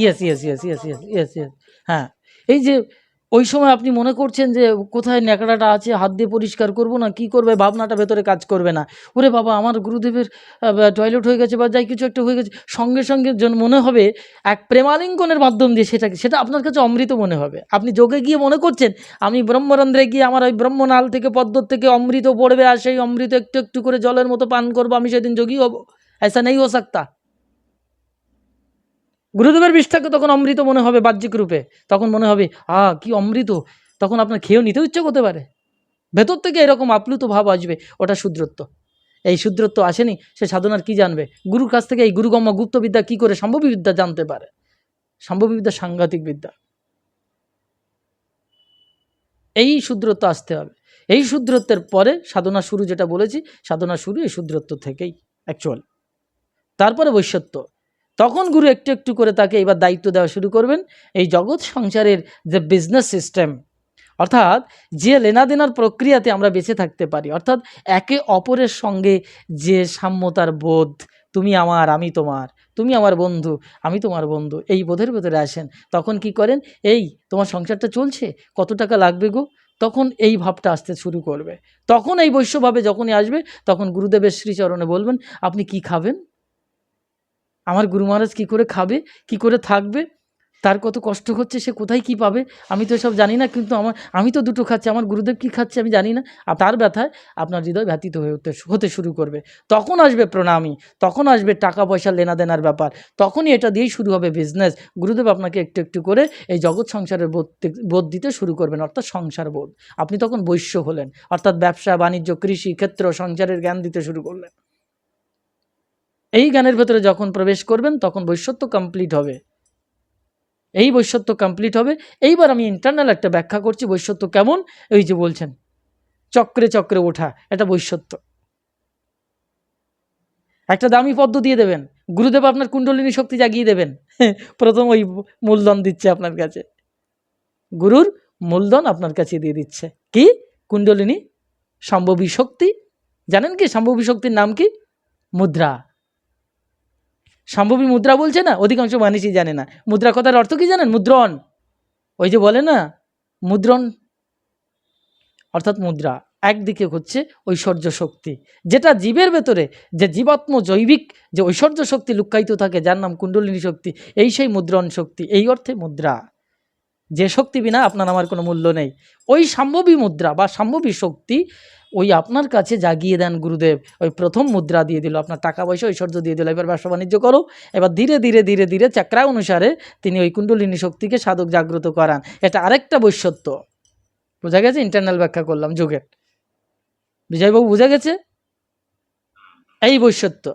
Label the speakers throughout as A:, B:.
A: Yes yes yes yes yes yes yes হ্যাঁ। এই যে ওই সময় আপনি মনে করছেন যে কোথায় ন্যাকড়াটা আছে হাত দিয়ে পরিষ্কার করব না কি করবে? ভাবনাটা ভেতরে কাজ করবে না। ওরে বাবা আমার গুরুদেবের টয়লেট হয়ে গেছে বা যাই কিছু একটা হয়ে গেছে সঙ্গে সঙ্গে মনে হবে এক প্রেমালিঙ্কনের মাধ্যম দিয়ে সেটাকে সেটা আপনার কাছে অমৃত মনে হবে। আপনি যোগে গিয়ে মনে করছেন আমি ব্রহ্মরন্ধ্রে গিয়ে আমার ওই ব্রহ্মনাল থেকে পদ্ম থেকে অমৃত পড়বে আর সেই অমৃত একটু একটু করে জলের মতো পান করব আমি সেদিন যোগী হব। এসা নেই হো সাকতা। গুরুদেবের বিষ্ঠাকে তখন অমৃত মনে হবে বাহ্যিক রূপে। তখন মনে হবে, আ, কি অমৃত? তখন আপনার খেয়েও নিতেও ইচ্ছে করতে পারে। ভেতর থেকে এরকম আপ্লুত ভাব আসবে, ওটা শুদ্রত্ব। এই শুদ্রত্ব আসেনি, সে সাধনার কি জানবে? গুরুর কাছ থেকে এই গুরুগম্য গুপ্তবিদ্যা কি করে সম্ভবী বিদ্যা জানতে পারে? সম্ভবী বিদ্যা সাংঘাতিক বিদ্যা এই শুদ্রত্ব আসতে হবে। এই শুদ্রত্বের পরে সাধনা শুরু যেটা বলেছি, সাধনা শুরু এই শুদ্রত্ব থেকেই অ্যাকচুয়াল তারপরে বৈশ্যত্ব তখন গুরু একটু একটু করে তাকে এবার দায়িত্ব দেওয়া শুরু করবেন। এই জগৎ সংসারের যে বিজনেস সিস্টেম অর্থাৎ যে লেনাদেনার প্রক্রিয়াতে আমরা বেঁচে থাকতে পারি, অর্থাৎ একে অপরের সঙ্গে যে সাম্যতার বোধ, তুমি আমার, আমি তোমার, তুমি আমার বন্ধু, আমি তোমার বন্ধু এই বোধের ভেতরে আসেন। তখন কি করেন? এই, তোমার সংসারটা চলছে? কত টাকা লাগবে গো? তখন এই ভাবটা আসতে শুরু করবে। তখন এই বৈশ্যভাবে যখনই আসবে, তখন গুরুদেবের শ্রীচরণে বলবেন, আপনি কি খাবেন? আমার গুরু মহারাজ কী করে খাবে, কি করে থাকবে, তার কত কষ্ট হচ্ছে, সে কোথায় কি পাবে, আমি তো এসব জানি না, কিন্তু আমার, আমি তো দুটো খাচ্ছি, আমার গুরুদেব কি খাচ্ছে আমি জানি না। আর তার ব্যথায় আপনার হৃদয় ব্যথিত হয়ে উঠতে হতে শুরু করবে। তখন আসবে প্রণামী, তখন আসবে টাকা পয়সা লেনাদেনার ব্যাপার, তখনই এটা দিয়েই শুরু হবে বিজনেস গুরুদেব আপনাকে একটু একটু করে এই জগৎ সংসারের বোধ বোধ দিতে শুরু করবেন, অর্থাৎ সংসার বোধ। আপনি তখন বৈশ্য হলেন, অর্থাৎ ব্যবসা, বাণিজ্য, কৃষি, ক্ষেত্র, সংসারের জ্ঞান দিতে শুরু করলেন। এই গানের ভেতরে যখন প্রবেশ করবেন, তখন বৈশ্যত্ব কমপ্লিট হবে। এই বৈশ্যত্ব কমপ্লিট হবে। এইবার আমি ইন্টারনাল একটা ব্যাখ্যা করছি বৈশ্যত্ব কেমন? এই যে বলছেন, চক্রে চক্রে ওঠা, এটা বৈশ্যত্ব একটা দামি পদ্ম দিয়ে দেবেন, গুরুদেব আপনার কুণ্ডলিনী শক্তি জাগিয়ে দেবেন। প্রথম ওই মূলধন দিচ্ছে আপনার কাছে। গুরুর মূলধন আপনার কাছে দিয়ে দিচ্ছে। কি? কুণ্ডলিনী, সম্ভবী শক্তি। জানেন কি, সম্ভবী শক্তির নাম কি? মুদ্রা। সম্ভবী মুদ্রা বলছে না? অধিকাংশ মানুষই জানে না। মুদ্রা কথার অর্থ কী জানেন? মুদ্রণ। ওই যে বলে না, মুদ্রণ অর্থাৎ মুদ্রা। একদিকে হচ্ছে ঐশ্বর্য শক্তি, যেটা জীবের ভেতরে যে জীবাত্ম জৈবিক যে ঐশ্বর্য শক্তি লুক্কায়িত থাকে, যার নাম কুণ্ডলিনী শক্তি, এই সেই মুদ্রণ শক্তি, এই অর্থে মুদ্রা। যে শক্তি বিনা আপনার আমার কোনো মূল্য নেই। ওই সম্ভবী মুদ্রা বা সম্ভবী শক্তি ওই আপনার কাছে জাগিয়ে দেন গুরুদেব। ওই প্রথম মুদ্রা দিয়ে দিল, আপনার টাকা পয়সা, ঐশ্বর্য দিয়ে দিল। এবার ব্যবসা বাণিজ্য করো। এবার ধীরে ধীরে ধীরে ধীরে চাকরা অনুসারে তিনি ওই কুণ্ডলিনী শক্তিকে সাধক জাগ্রত করান। এটা আরেকটা বৈশ্যত্ব বোঝা গেছে? ইন্টারনাল ব্যাখ্যা করলাম যোগের। বিজয়বাবু, বোঝা গেছে? এই বৈশ্যত্ব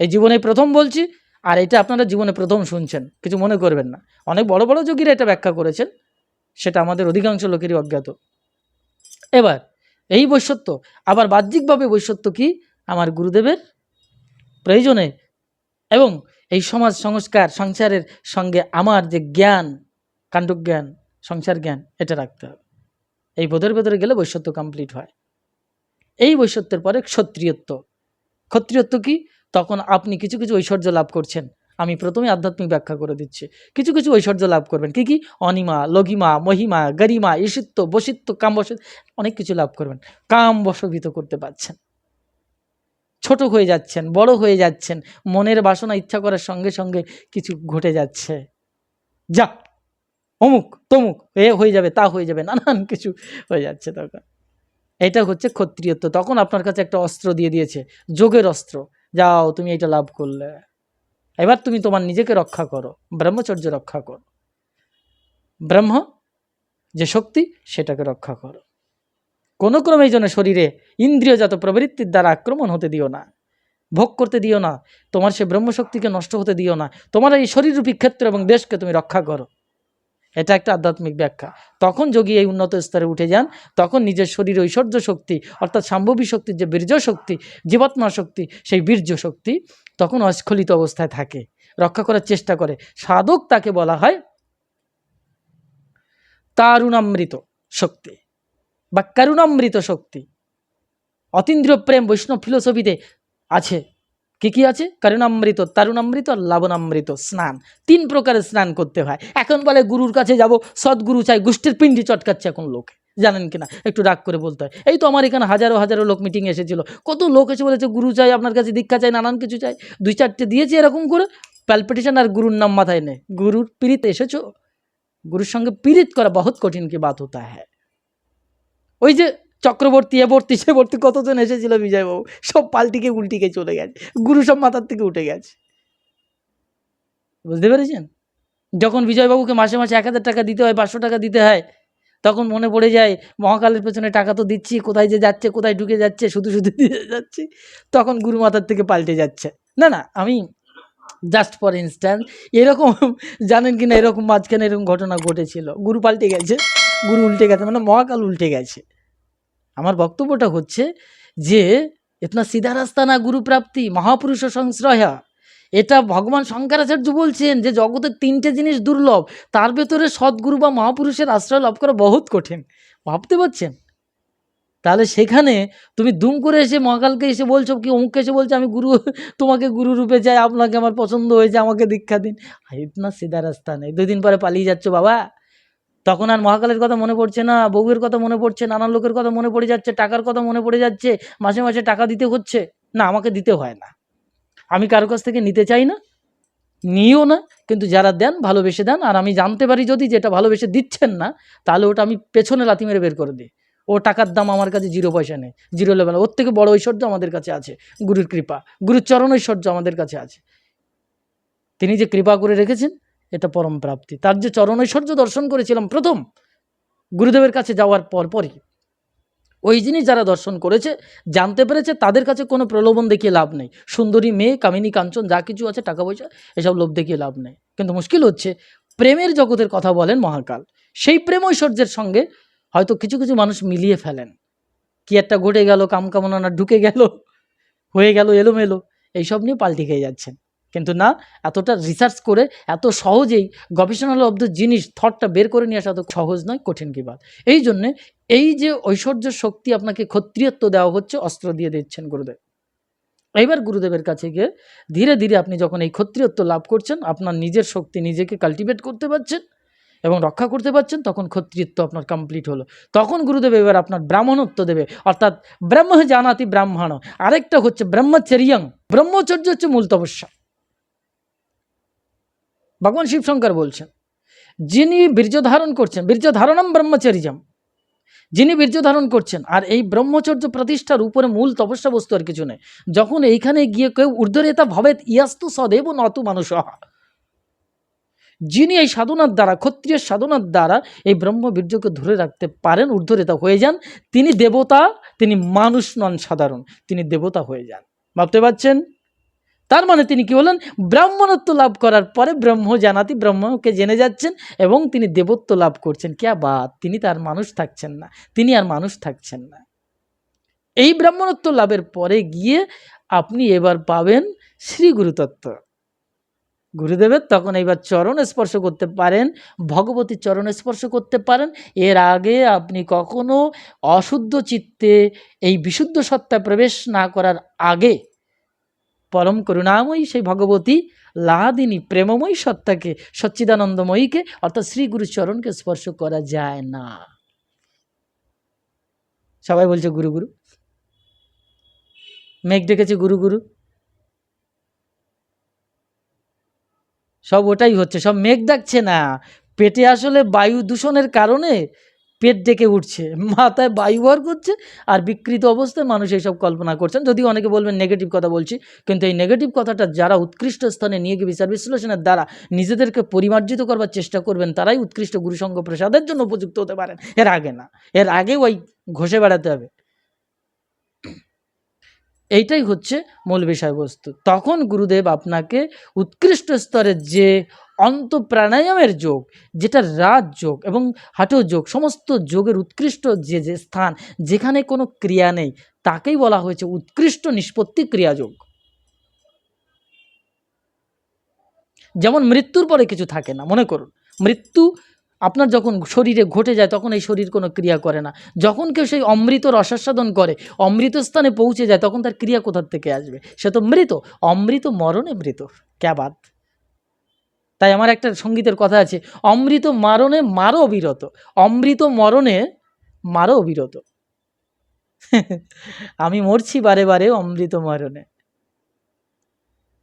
A: এই জীবনে প্রথম বলছি আর এটা আপনারা জীবনে প্রথম শুনছেন, কিছু মনে করবেন না। অনেক বড় বড় যোগীরা এটা ব্যাখ্যা করেছেন, সেটা আমাদের অধিকাংশ লোকেরই অজ্ঞাত। এবার, এই বৈশ্যত্ব আবার বাহ্যিকভাবে বৈশ্যত্ব কি? আমার গুরুদেবের প্রয়োজনে। এবং এই সমাজ সংস্কার, সংসারের সঙ্গে আমার যে জ্ঞান, কাণ্ডজ্ঞান, সংসার জ্ঞান, এটা রাখতে হবে। এই বোধের ভেতরে গেলে বৈশ্যত্ব কমপ্লিট হয়। এই বৈশ্যত্বের পরে ক্ষত্রিয়ত্ব। ক্ষত্রিয়ত্ব কি? তখন আপনি কিছু কিছু ঐশ্বর্য লাভ করছেন। আমি প্রথমে আধ্যাত্মিক ব্যাখ্যা করে দিচ্ছি। কিছু কিছু ঐশ্বর্য লাভ করবেন। কি কি? অনিমা লঘিমা মহিমা, গরিমা ঈশিত্ব বসিত্ব কাম বস অনেক কিছু লাভ করবেন। কাম বশভূত করতে পারছেন। ছোট হয়ে যাচ্ছেন, বড় হয়ে যাচ্ছেন, মনের বাসনা ইচ্ছা করার সঙ্গে সঙ্গে কিছু ঘটে যাচ্ছে। যা, অমুক, তমুক, এ হয়ে যাবে, তা হয়ে যাবে, নানান কিছু হয়ে যাচ্ছে তখন। এটা হচ্ছে ক্ষত্রিয়ত্ব। তখন আপনার কাছে একটা অস্ত্র দিয়ে দিয়েছে, যোগের অস্ত্র। যাও, তুমি এটা লাভ করলে। এবার তুমি তোমার নিজেকে রক্ষা করো, ব্রহ্মচর্য রক্ষা করো। ব্রহ্ম যে শক্তি, সেটাকে রক্ষা করো। কোনো ক্রমে যেন শরীরে ইন্দ্রিয়জাত প্রবৃত্তির দ্বারা আক্রমণ হতে দিও না, ভোগ করতে দিও না, তোমার সে ব্রহ্মশক্তিকে নষ্ট হতে দিও না, তোমার এই শরীররূপী ক্ষেত্র এবং দেশকে তুমি রক্ষা করো। এটা একটা আধ্যাত্মিক ব্যাখ্যা। তখন যোগী এই উন্নত স্তরে উঠে যান, তখন নিজের শরীর ঐশ্বর্য শক্তি, অর্থাৎ সাম্ভবী শক্তির যে বীর্য শক্তি, জীবাত্মা শক্তি, সেই বীর্য শক্তি তখন অস্খলিত অবস্থায় থাকে। রক্ষা করার চেষ্টা করে। সাধক তাকে বলা হয় তারুণামৃত শক্তি বা কারুণামৃত শক্তি। অতীন্দ্রিয় প্রেম বৈষ্ণব ফিলোসফিতে আছে। কি কি আছে? করুণামৃত তরুণামৃত আর লবণামৃত, স্নান। তিন প্রকারের স্নান করতে হয়। এখন বলে গুরুর কাছে যাব, সদ্গুরু চাই, গোষ্ঠীর পিণ্ডি চটকাচ্ছে এখন লোক। জানেন কিনা? একটু রাগ করে বলতে হয়। এই তো আমার এখানে হাজারো হাজারো লোক মিটিং এসেছিল। কত লোক এসে বলেছে, গুরু চাই, আপনার কাছে দীক্ষা চাই, নানান কিছু চাই। দুই চারটে দিয়েছি এরকম করে। প্যালপিটেশন আর গুরুর নাম মাথায় নেই। গুরুর পীড়িত এসেছ? গুরুর সঙ্গে পীড়িত করা বহুত কঠিন কি বাত হতা হ্যাঁ। ওই যে চক্রবর্তী এবর্তী সেবর্তী কতজন এসেছিল বিজয়বাবু? সব পাল্টিকে উল্টিকে চলে গেছে। গুরু সব মাথার থেকে উঠে গেছে। বুঝতে পেরেছেন? যখন বিজয়বাবুকে মাসে মাসে এক হাজার টাকা দিতে হয়, পাঁচশো টাকা দিতে হয়, তখন মনে পড়ে যায়, মহাকালের পেছনে টাকা তো দিচ্ছি, কোথায় যে যাচ্ছে, কোথায় ঢুকে যাচ্ছে, শুধু শুধু দিয়ে যাচ্ছি। তখন গুরু মাথার থেকে পাল্টে যাচ্ছে। না না, আমি জাস্ট ফর ইনস্ট্যান্স এরকম, জানেন কি না এরকম মাঝখানে এরকম ঘটনা ঘটেছিল। গুরু পাল্টে গেছে, গুরু উল্টে গেছে মানে মহাকাল উল্টে গেছে। বক্তব্যটা হচ্ছে যে ইতনা সিধা রাস্তা না গুরু প্রাপ্তি মহাপুরুষ সংশ্রয়া। এটা ভগবান শঙ্করাচার্য বলছেন যে জগতের তিনটে জিনিস দুর্লভ, তার ভেতরে সদ্গুরু বা মহাপুরুষের আশ্রয় লাভ করা বহুত কঠিন। ভাবতে পারছেন? তাহলে সেখানে তুমি দুম করে এসে মহাকালকে এসে বলছো কি, অমুককে এসে বলছো, আমি গুরু, তোমাকে গুরু রূপে চাই, আপনাকে আমার পছন্দ হয়েছে, আমাকে দীক্ষা দিন। ইতনা সিধা রাস্তা নেই দুদিন পরে পালিয়ে যাচ্ছ বাবা। তখন আর মহাকালের কথা মনে পড়ছে না, বউয়ের কথা মনে পড়ছে, নানান লোকের কথা মনে পড়ে যাচ্ছে, টাকার কথা মনে পড়ে যাচ্ছে, মাসে মাসে টাকা দিতে হচ্ছে। না, আমাকে দিতে হয় না। আমি কারও কাছ থেকে নিতে চাই না, নিও না, কিন্তু যারা দেন, ভালোবেসে দেন। আর আমি জানতে পারি যদি যেটা ভালোবেসে দিচ্ছেন না, তাহলে ওটা আমি পেছনে লাথি মেরে বের করে দিই। ও টাকার দাম আমার কাছে জিরো পয়সা নেই, জিরো লেভেল। ওর থেকে বড় ঐশ্বর্য আমাদের কাছে আছে, গুরুর কৃপা। গুরুর চরণ ঐশ্বর্য আমাদের কাছে আছে। তিনি যে কৃপা করে রেখেছেন এটা পরম প্রাপ্তি। তার যে চরণ ঐশ্বর্য দর্শন করেছিলাম প্রথম, গুরুদেবের কাছে যাওয়ার পর পরই। ওই জিনিস যারা দর্শন করেছে, জানতে পেরেছে, তাদের কাছে কোনো প্রলোভন দেখিয়ে লাভ নেই। সুন্দরী মেয়ে, কামিনী, কাঞ্চন, যা কিছু আছে, টাকা পয়সা, এসব লোভ দেখিয়ে লাভ নেই। কিন্তু মুশকিল হচ্ছে, প্রেমের জগতের কথা বলেন মহাকাল। সেই প্রেম ঐশ্বর্যের সঙ্গে হয়তো কিছু কিছু মানুষ মিলিয়ে ফেলেন। কি একটা ঘটে গেল কামকামনা ঢুকে গেল, হয়ে গেল, এলোমেলো, এইসব নিয়ে পাল্টি খেয়ে যাচ্ছেন। কিন্তু না, এতটা রিসার্চ করে এত সহজেই গবেষণালব্ধ জিনিস থটটা বের করে নিয়ে আসা তো সহজ নয়, কঠিন কি বাত। এই জন্যে এই যে ঐশ্বর্য শক্তি আপনাকে ক্ষত্রিয়ত্ব দেওয়া হচ্ছে, অস্ত্র দিয়ে দিচ্ছেন গুরুদেব। এইবার গুরুদেবের কাছে গিয়ে ধীরে ধীরে আপনি যখন এই ক্ষত্রিয়ত্ব লাভ করছেন, আপনার নিজের শক্তি নিজেকে কাল্টিভেট করতে পারছেন এবং রক্ষা করতে পারছেন, তখন ক্ষত্রিয়ত্ব আপনার কমপ্লিট হলো। তখন গুরুদেব এবার আপনার ব্রাহ্মণত্ব দেবে। অর্থাৎ ব্রহ্ম জানাতি ব্রাহ্মণ। আরেকটা হচ্ছে ব্রহ্মচর্যং। ব্রহ্মচর্য হচ্ছে মূল তপস্যা ভগবান শিবশঙ্কর বলছেন, যিনি বীর্য ধারণ করছেন, বীর্য ধারণম ব্রহ্মচর্যম, যিনি বীর্য ধারণ করছেন, আর এই ব্রহ্মচর্য প্রতিষ্ঠার উপরে মূল তপস্যা বস্তু আর কিছু নেই। যখন এইখানে গিয়ে কেউ ঊর্ধ্বরেতা ভাবে ইয়াস্তু সদেব নতু মানুষ। যিনি এই সাধনার দ্বারা ক্ষত্রিয় সাধনার দ্বারা এই ব্রহ্ম বীর্যকে ধরে রাখতে পারেন, ঊর্ধ্বরেতা হয়ে যান, তিনি দেবতা, তিনি মানুষ নন সাধারণ, তিনি দেবতা হয়ে যান। ভাবতে পারছেন? তার মানে তিনি কি বলেন? ব্রাহ্মণত্ব লাভ করার পরে ব্রহ্ম জানাতি ব্রহ্মকে জেনে যাচ্ছেন এবং তিনি দেবত্ব লাভ করছেন। ক্যা বাত? তিনি তার মানুষ থাকছেন না। তিনি আর মানুষ থাকছেন না। এই ব্রাহ্মণত্ব লাভের পরে গিয়ে আপনি এবার পাবেন শ্রী গুরুতত্ত্ব। গুরুদেবের তখন এইবার চরণ স্পর্শ করতে পারেন, ভগবতী চরণ স্পর্শ করতে পারেন। এর আগে আপনি কখনো অশুদ্ধ চিত্তে এই বিশুদ্ধ সত্তায় প্রবেশ না করার আগে পরম করুণাময়ী সেই ভগবতী লাদিনী প্রেমময়ী সত্তাকে, সচ্চিদানন্দময়ীকে, অর্থাৎ শ্রী গুরুর চরণকে স্পর্শ করা যায় না। সবাই বলছে, গুরু গুরু। মেঘ ডেকেছে, গুরু গুরু। সব ওটাই হচ্ছে, সব মেঘ ডাকছে না। পেটে আসলে বায়ু দূষণের কারণে পেট ডেকে উঠছে, মাথায় বায়ু ভর করছে আর বিকৃত অবস্থায় মানুষ এইসব কল্পনা করছেন। যদিও অনেকে বলবেন নেগেটিভ কথা বলছি, কিন্তু এই নেগেটিভ কথাটা যারা উৎকৃষ্ট স্থানে নিয়ে গিয়ে বিচার বিশ্লেষণের দ্বারা নিজেদেরকে পরিমার্জিত করবার চেষ্টা করবেন, তারাই উৎকৃষ্ট গুরুসঙ্গ প্রসাদের জন্য উপযুক্ত হতে পারেন। এর আগে না, এর আগে ওই ঘষে বেড়াতে হবে। এইটাই হচ্ছে মূল বিষয়বস্তু। তখন গুরুদেব আপনাকে উৎকৃষ্ট স্তরের যে অন্ত প্রাণায়ামের যোগ, যেটা রাজ যোগ এবং হাঁটো যোগ, সমস্ত যোগের উৎকৃষ্ট যে যে স্থান, যেখানে কোনো ক্রিয়া নেই, তাকেই বলা হয়েছে উৎকৃষ্ট নিষ্পত্তি ক্রিয়াযোগ যেমন মৃত্যুর পরে কিছু থাকে না, মনে করুন, মৃত্যু আপনার যখন শরীরে ঘটে যায়, তখন এই শরীর কোনো ক্রিয়া করে না। যখন কেউ সেই অমৃত রসাস্বাদন করে, অমৃত স্থানে পৌঁছে যায়, তখন তার ক্রিয়া কোথার থেকে আসবে? সে তো মৃত। অমৃত মরণে মৃত। ক্যাবাদ তাই আমার একটা সঙ্গীতের কথা আছে, অমৃত মারণে মারো অবিরত। অমৃত মরণে মারো অবিরত। আমি মরছি বারে বারে অমৃত মরণে।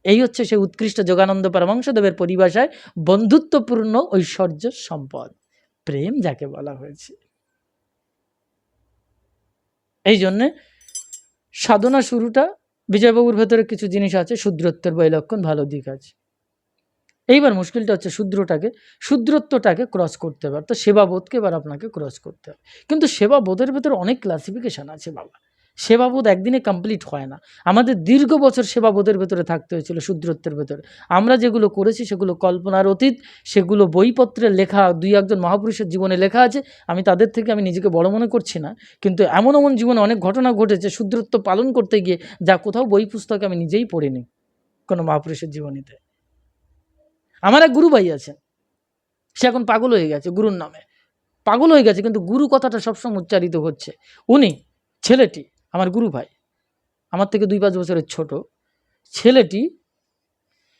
A: এই হচ্ছে সে উৎকৃষ্ট যোগানন্দ পরমাংশদেবের পরিভাষায় বন্ধুত্বপূর্ণ ঐশ্বর্য সম্পদ। প্রেম যাকে বলা হয়েছে। এই জন্যে সাধনা শুরুটা বিজয়বাবুর ভেতরে কিছু জিনিস আছে, শূদ্রত্বের বৈলক্ষণ ভালো দিক আছে। এইবার মুশকিলটা হচ্ছে শূদ্রটাকে, শূদ্রত্বটাকে ক্রস করতে হবে। তো সেবাবোধকে এবার আপনাকে ক্রস করতে হবে। কিন্তু সেবাবোধের ভেতরে অনেক ক্লাসিফিকেশান আছে বাবা। সেবাবোধ একদিনে কমপ্লিট হয় না। আমাদের দীর্ঘ বছর সেবাবোধের ভেতরে থাকতে হয়েছিল, শূদ্রত্বের ভেতরে। আমরা যেগুলো করেছি সেগুলো কল্পনার অতীত, সেগুলো বইপত্রে লেখা, দুই একজন মহাপুরুষের জীবনে লেখা আছে, আমি তাদের থেকে আমি নিজেকে বড় মনে করছি না। কিন্তু এমন এমন জীবনে অনেক ঘটনা ঘটেছে, শূদ্রত্ব পালন করতে গিয়ে যা কোথাও বই পুস্তকে আমি নিজেই পড়িনি কোনো মহাপুরুষের জীবনীতে। আমার এক গুরু ভাই আছে, সে এখন পাগল হয়ে গেছে গুরুর নামে। পাগল হয়ে গেছে, কিন্তু গুরু কথাটা সবসময় উচ্চারিত হচ্ছে। উনি, ছেলেটি আমার গুরু ভাই, আমার থেকে দুই পাঁচ বছরের ছোট। ছেলেটি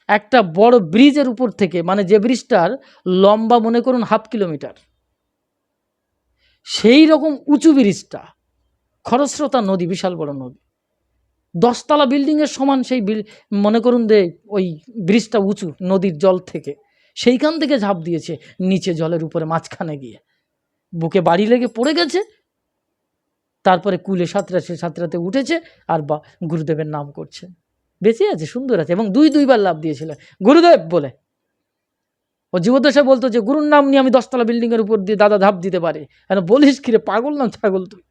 A: একটা বড় ব্রিজের উপর থেকে মানে যে ব্রিজটার লম্বা মনে করুন হাফ কিলোমিটার, সেই রকম উঁচু ব্রিজটা, খরস্রোতা নদী, বিশাল বড় নদী। দশতলা বিল্ডিংয়ের সমান সেই মনে করুন যে ওই ব্রিজটা উঁচু নদীর জল থেকে, সেইখান থেকে ঝাঁপ দিয়েছে নিচে জলের উপরে মাঝখানে গিয়ে। বুকে বাড়ি লেগে পড়ে গেছে তারপরে কুলে সাঁতরা, সে সাঁতরাতে উঠেছে আর বা গুরুদেবের নাম করছে। বেঁচে আছে, সুন্দর আছে এবং দুই, দুইবার লাভ দিয়েছিল। গুরুদেব বলে, ও জীবদশা বলতো যে, গুরুর নাম নিয়ে আমি দশতলা বিল্ডিংয়ের উপর দিয়ে দাদা ধাপ দিতে পারি। কেন বলিস কিরে পাগল না ছাগল তুই?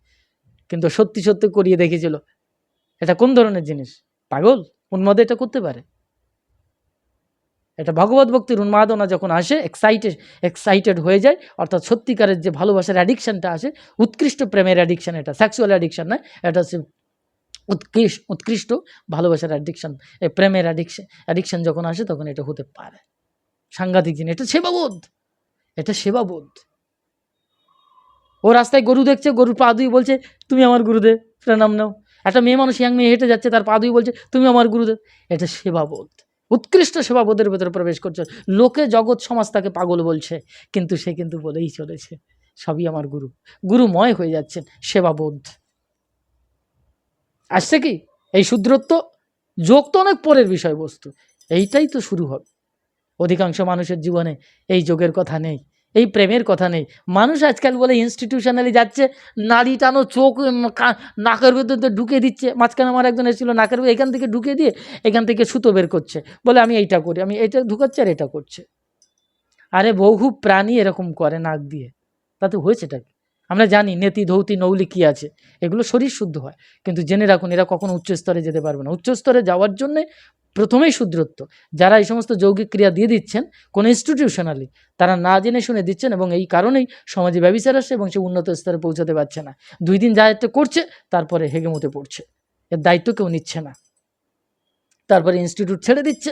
A: কিন্তু সত্যি সত্যি করিয়ে দেখেছিল এটা কোন ধরনের জিনিস? পাগল? উন্মাদে এটা করতে পারে। এটা ভগবত ভক্তির উন্মাদনা যখন আসে এক্সাইটেড এক্সাইটেড হয়ে যায়, অর্থাৎ সত্যিকারের যে ভালোবাসার অ্যাডিকশানটা আসে, উৎকৃষ্ট প্রেমের অ্যাডিকশান এটা সেক্সুয়াল অ্যাডিকশান নয় এটা হচ্ছে উৎকৃষ্ট উৎকৃষ্ট ভালোবাসার অ্যাডিকশান প্রেমের অ্যাডিকশান অ্যাডিকশান যখন আসে তখন এটা হতে পারে। সাংঘাতিক জিনিস, এটা সেবাবোধ এটা সেবাবোধ। ও রাস্তায় গরু দেখছে, গরুর পা দুই বলছে, তুমি আমার গুরুদেব, প্রণাম নাও। একটা মেয়ে মানুষ ইয়াং মেয়ে হেঁটে যাচ্ছে, তার পা দুই বলছে, তুমি আমার গুরুদেব। এটা সেবাবোধ। উৎকৃষ্ট সেবাবোধের ভেতরে প্রবেশ করছে। লোকে জগৎ সমাজ তাকে পাগল বলছে, কিন্তু সে কিন্তু বলেই চলেছে, সবই আমার গুরু। গুরুময় হয়ে যাচ্ছেন সেবাবোধ। আসছে কি? এই শূদ্রত্ব যোগ তো অনেক পরের বিষয়বস্তু। এইটাই তো শুরু হবে। অধিকাংশ মানুষের জীবনে এই যোগের কথা নেই। এই প্রেমের কথা নেই। মানুষ আজকাল বলে ইনস্টিটিউশনালি যাচ্ছে, নাড়ি টানো, চোখ নাকের ভেতর ঢুকে দিচ্ছে। মাঝখানে আমার একজন এসেছিল নাকের এখান থেকে ঢুকে দিয়ে এখান থেকে সুতো বের করছে। বলে আমি এইটা করি, আমি এটা ঢুকাচ্ছি আর এটা করছে। আরে বহু প্রাণী এরকম করে নাক দিয়ে। তাতে হয়েছেটা কি? আমরা জানি নেতি, ধৌতি, নৌলি কী আছে। এগুলো শরীর শুদ্ধ হয়। কিন্তু জেনে রাখুন, এরা কখনো উচ্চ স্তরে যেতে পারবে না। উচ্চ স্তরে যাওয়ার জন্যে প্রথমেই শুদ্রত্ব। যারা এই সমস্ত যৌগিক ক্রিয়া দিয়ে দিচ্ছেন, কোনো ইনস্টিটিউশনালি তারা না জেনে শুনে দিচ্ছেন এবং এই কারণেই সমাজে ব্যবচার আসছে এবং সে উন্নত স্তরে পৌঁছাতে পারছে না। দুই দিন যা একটা করছে, তারপরে হেগেমতে পড়ছে। এর দায়িত্ব কেউ নিচ্ছে না। তারপরে ইনস্টিটিউট ছেড়ে দিচ্ছে,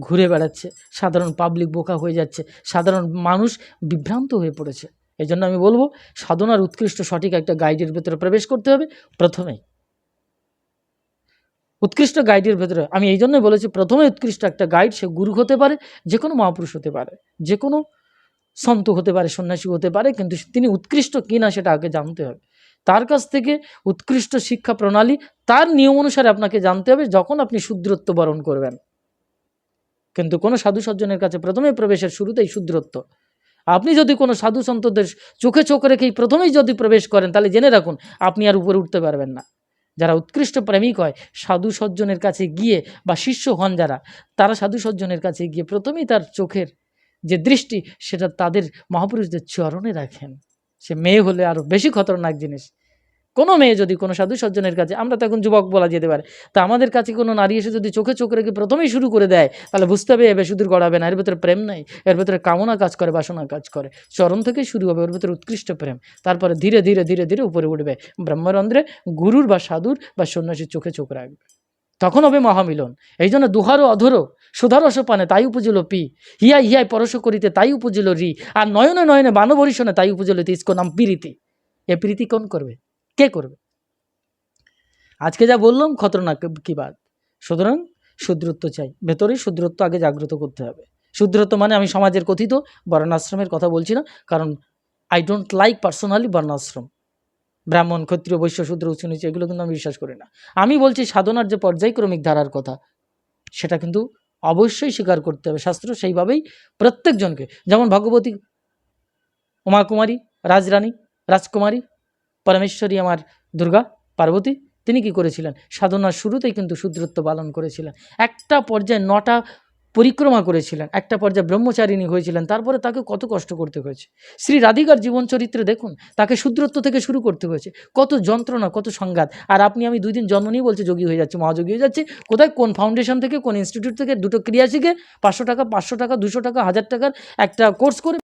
A: ঘুরে বেড়াচ্ছে। সাধারণ পাবলিক বোকা হয়ে যাচ্ছে। সাধারণ মানুষ বিভ্রান্ত হয়ে পড়েছে। এই জন্য আমি বলব সাধনার উৎকৃষ্ট সঠিক একটা গাইডের ভেতরে প্রবেশ করতে হবে প্রথমেই। উৎকৃষ্ট গাইডের ভেতরে, আমি এই জন্যই বলেছি প্রথমে উৎকৃষ্ট একটা গাইড সে গুরু হতে পারে, যে কোনো মহাপুরুষ হতে পারে, যে কোনো সন্ত হতে পারে, সন্ন্যাসী হতে পারে, কিন্তু তিনি উৎকৃষ্ট কি না সেটা আগে জানতে হবে। তার কাছ থেকে উৎকৃষ্ট শিক্ষা প্রণালী, তার নিয়ম অনুসারে আপনাকে জানতে হবে যখন আপনি শুদ্রত্ব বরণ করবেন। কিন্তু কোনো সাধু সজ্জনের কাছে প্রথমে প্রবেশের শুরুতেই শুদ্রত্ব। আপনি যদি কোনো সাধু সন্তদের চোখে চোখ রেখেই প্রথমেই যদি প্রবেশ করেন, তাহলে জেনে রাখুন, আপনি আর উপরে উঠতে পারবেন না। যারা উৎকৃষ্ট প্রেমিক হয়, সাধু সজ্জনের কাছে গিয়ে বা শিষ্য হন যারা, তারা সাধু সজ্জনের কাছে গিয়ে প্রথমেই তার চোখের যে দৃষ্টি, সেটা তাদের মহাপুরুষদের চরণে রাখেন। সে মেয়ে হলে আরও বেশি খতরনাক জিনিস। কোনো মেয়ে যদি কোনো সাধু সজ্জনের কাছে, আমরা তো এখন যুবক বলা যেতে পারে, তা আমাদের কাছে কোনো নারী এসে যদি চোখে চোখ রেখে প্রথমেই শুরু করে দেয়, তাহলে বুঝতে হবে এ বেশি দূর গড়াবে না, এর ভেতরে প্রেম নাই, এর ভেতরে কামনা কাজ করে, বাসনা কাজ করে। চরণ থেকেই শুরু হবে, ওর ভেতরে উৎকৃষ্ট প্রেম, তারপরে ধীরে ধীরে ধীরে ধীরে উপরে উঠবে। ব্রহ্মরন্ধ্রে গুরুর বা সাধুর বা সন্ন্যাসীর চোখে চোখ রাখবে। তখন হবে মহামিলন। এই জন্য দুহারো অধরো সুধারস পানে, তাই উপজিল পি। হিয়া হিয়ায় পরশ করিতে তাই উপজিল রি। আর নয়নে নয়নে বানবরিশনে তাই উপজিল তিস্কো নাম প্রীতি। এ প্রীতি কোন করবে? কে করবে? আজকে যা বললাম খতরনাক কি বাদ সুতরাং শুদ্রত্ব চাই। ভেতরেই শুদ্রত্ব আগে জাগ্রত করতে হবে। শুদ্রত্ব মানে আমি সমাজের কথিত বর্ণাশ্রমের কথা বলছি না, কারণ আই ডোন্ট লাইক পার্সোনালি বর্ণাশ্রম। ব্রাহ্মণ, ক্ষত্রিয়, বৈশ্য, শূদ্র, উচ্চ, নিচু, এগুলো কিন্তু আমি বিশ্বাস করি না। আমি বলছি সাধনার যে পর্যায়ক্রমিক ধারার কথা, সেটা কিন্তু অবশ্যই স্বীকার করতে হবে। শাস্ত্র সেইভাবেই প্রত্যেকজনকে, যেমন ভগবতী উমা কুমারী রাজরানী, রাজকুমারী পরমেশ্বরী আমার দুর্গা পার্বতী, তিনি কি করেছিলেন? সাধনার শুরুতেই কিন্তু শূদ্রত্ব পালন করেছিলেন। একটা পর্যায়ে নটা পরিক্রমা করেছিলেন, একটা পর্যায়ে ব্রহ্মচারিণী হয়েছিলেন, তারপরে তাকে কত কষ্ট করতে হয়েছে। শ্রী রাধিকার জীবন চরিত্রে দেখুন, তাকে শূদ্রত্ব থেকে শুরু করতে হয়েছে। কত যন্ত্রণা, কত সংঘাত। আর আপনি, আমি দুই দিন জন্ম নিয়ে বলছে, যোগী হয়ে যাচ্ছে, মহাযোগী হয়ে যাচ্ছে, কোথায়, কোন ফাউন্ডেশন থেকে, কোন ইনস্টিটিউট থেকে, দুটো ক্রিয়া শিখে পাঁচশো টাকা পাঁচশো টাকা, দুশো টাকা, হাজার টাকার একটা কোর্স করে